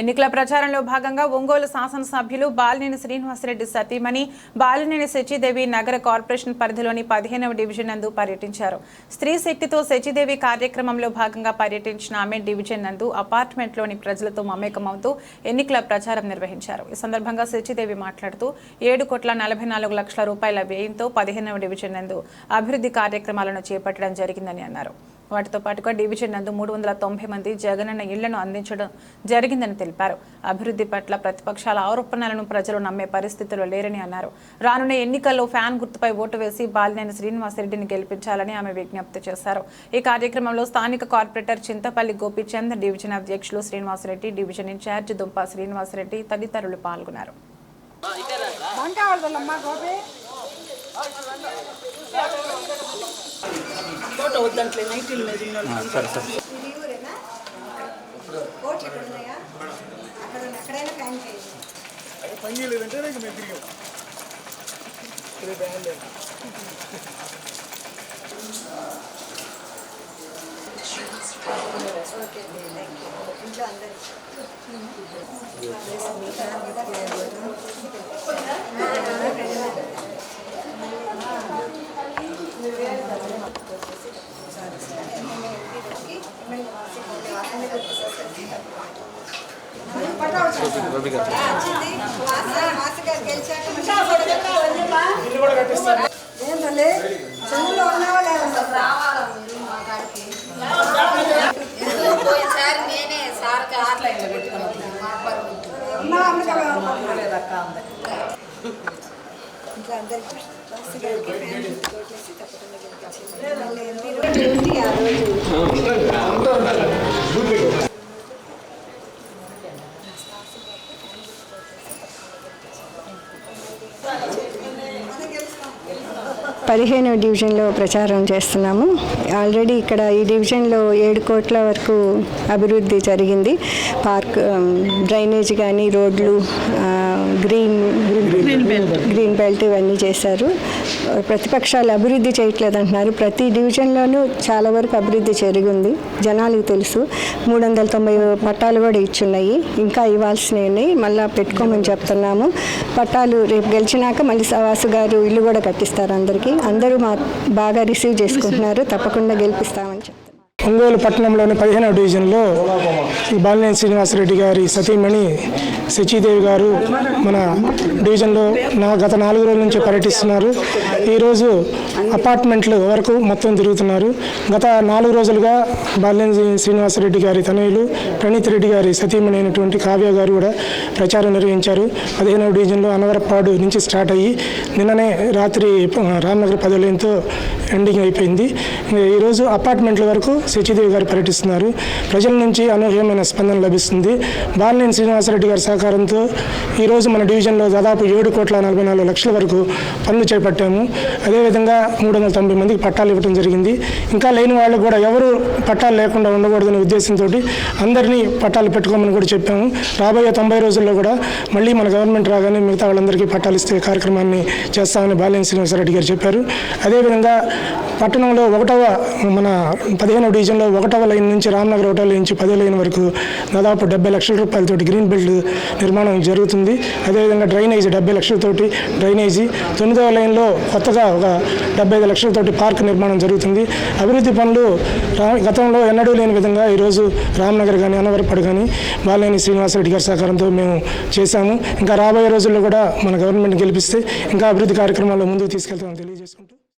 ఎన్నికల ప్రచారంలో భాగంగా ఒంగోలు శాసనసభ్యులు బాలినేని శ్రీనివాసరెడ్డి సతీమణి బాలినేని శచిదేవి నగర కార్పొరేషన్ పరిధిలోని పదిహేనవ డివిజన్ నందు పర్యటించారు. స్త్రీ శక్తితో శచిదేవి కార్యక్రమంలో భాగంగా పర్యటించిన ఆమె డివిజన్ నందు అపార్ట్మెంట్లోని ప్రజలతో మమేకమవుతూ ఎన్నికల ప్రచారం నిర్వహించారు. ఈ సందర్భంగా శచిదేవి మాట్లాడుతూ ఏడు కోట్ల నలభై నాలుగు లక్షల రూపాయల వ్యయంతో పదిహేనవ డివిజన్ నందు అభివృద్ధి కార్యక్రమాలను చేపట్టడం జరిగిందని అన్నారు. వాటితో పాటుగా డివిజన్ నందు మూడు వందల తొంభై మంది జగనన్న ఇళ్ళను అందించడం జరిగిందని తెలిపారు. అభివృద్ధి పట్ల ప్రతిపక్షాల ఆరోపణలను ప్రజలు నమ్మే పరిస్థితులు లేరని అన్నారు. రానున్న ఎన్నికల్లో ఫ్యాన్ గుర్తుపై ఓటు వేసి బాలినేని శ్రీనివాసరెడ్డిని గెలిపించాలని ఆమె విజ్ఞప్తి చేశారు. ఈ కార్యక్రమంలో స్థానిక కార్పొరేటర్ చింతపల్లి గోపీచంద్ డివిజన్ అధ్యక్షులు శ్రీనివాసరెడ్డి డివిజన్ ఇన్ఛార్జ్ దుంప శ్రీనివాసరెడ్డి తదితరులు పాల్గొన్నారు. ఫోటో వద్దంట్లే నైటీల మీద ఉన్నోళ్ళు. సరే సరే ఇది ఊరేనా రవి గారు ఉన్నావా లేదా పోయినసారి నేనే సార్కి ఆన్లైన్లో పెట్టుకున్నాను మా ఉన్నావా లేదక్క ఇంట్లో అందరికీ పదిహేను డివిజన్లో ప్రచారం చేస్తున్నాము. ఆల్రెడీ ఇక్కడ ఈ డివిజన్లో ఏడు కోట్ల వరకు అభివృద్ధి జరిగింది. పార్క్ డ్రైనేజ్ కానీ రోడ్లు గ్రీన్ గ్రీన్ బెల్ట్ ఇవన్నీ చేశారు. ప్రతిపక్షాలు అభివృద్ధి చేయట్లేదు అంటున్నారు ప్రతి డివిజన్లోనూ చాలా వరకు అభివృద్ధి జరిగింది. జనాలకు తెలుసు. మూడు వందల తొంభై పట్టాలు కూడా ఇచ్చున్నాయి. ఇంకా ఇవ్వాల్సినవి ఉన్నాయి. మళ్ళీ పెట్టుకోమని చెప్తున్నాము. పట్టాలు రేపు గెలిచినాక మళ్ళీ సవాసు గారు ఇల్లు కూడా కట్టిస్తారు అందరికీ. అందరూ మా బాగా రిసీవ్ చేసుకుంటున్నారు. తప్పకుండా గెలిపిస్తామని చెప్తారు ఒంగోలు పట్టణంలోని పదిహేనవ డివిజన్లో శ్రీ బాలినేని శ్రీనివాసరెడ్డి గారి సతీమణి శచీదేవి గారు మన డివిజన్లో నా గత నాలుగు రోజుల నుంచి పర్యటిస్తున్నారు. ఈరోజు అపార్ట్మెంట్ల వరకు మొత్తం తిరుగుతున్నారు. గత నాలుగు రోజులుగా బాలినేని శ్రీనివాసరెడ్డి గారి తనయులు ప్రణీత్ రెడ్డి గారి సతీమణి అయినటువంటి కావ్య గారు కూడా ప్రచారం నిర్వహించారు. పదిహేనవ డివిజన్లో అనవరపాడు నుంచి స్టార్ట్ అయ్యి నిన్ననే రాత్రి రామ్నగర్ పదవులయంతో ఎండింగ్ అయిపోయింది. ఈరోజు అపార్ట్మెంట్ల వరకు శచిదేవి గారు పర్యటిస్తున్నారు. ప్రజల నుంచి అనూహ్యమైన స్పందన లభిస్తుంది. బాలినేని శ్రీనివాసరెడ్డి గారి సహకారంతో ఈరోజు మన డివిజన్లో దాదాపు ఏడు కోట్ల నలభై నాలుగు లక్షల వరకు పనులు చేపట్టాము. అదేవిధంగా మూడు వందల తొంభై మందికి పట్టాలు ఇవ్వడం జరిగింది. ఇంకా లేని వాళ్ళు కూడా ఎవరు పట్టాలు లేకుండా ఉండకూడదనే ఉద్దేశంతో అందరినీ పట్టాలు పెట్టుకోమని కూడా చెప్పాము. రాబోయే తొంభై రోజుల్లో కూడా మళ్ళీ మన గవర్నమెంట్ రాగానే మిగతా వాళ్ళందరికీ పట్టాలు ఇస్తే కార్యక్రమాన్ని చేస్తామని బాలినేని శ్రీనివాసరెడ్డి గారు చెప్పారు. అదేవిధంగా పట్టణంలో ఒకటవ మన పదిహేనవ డివిజన్లో ఒకటవ లైన్ నుంచి రామ్నగర్ ఒకటవ లైన్ నుంచి పదో లైన్ వరకు దాదాపు డెబ్బై లక్షల రూపాయలతో గ్రీన్ బెల్ట్ నిర్మాణం జరుగుతుంది. అదేవిధంగా డ్రైనేజీ డెబ్బై లక్షలతోటి డ్రైనేజీ తొమ్మిదవ లైన్లో కొత్తగా ఒక డెబ్బై ఐదు లక్షలతోటి పార్క్ నిర్మాణం జరుగుతుంది. అభివృద్ధి పనులు రా గతంలో ఎన్నడూ లేని విధంగా ఈరోజు రామ్నగర్ కానీ అనవరపాడు కానీ బాలినేని శ్రీనివాసరెడ్డి గారి సహకారంతో మేము చేశాము. ఇంకా రాబోయే రోజుల్లో కూడా మన గవర్నమెంట్ గెలిపిస్తే ఇంకా అభివృద్ధి కార్యక్రమాల్లో ముందుకు తీసుకెళ్తామని తెలియజేసుకుంటాం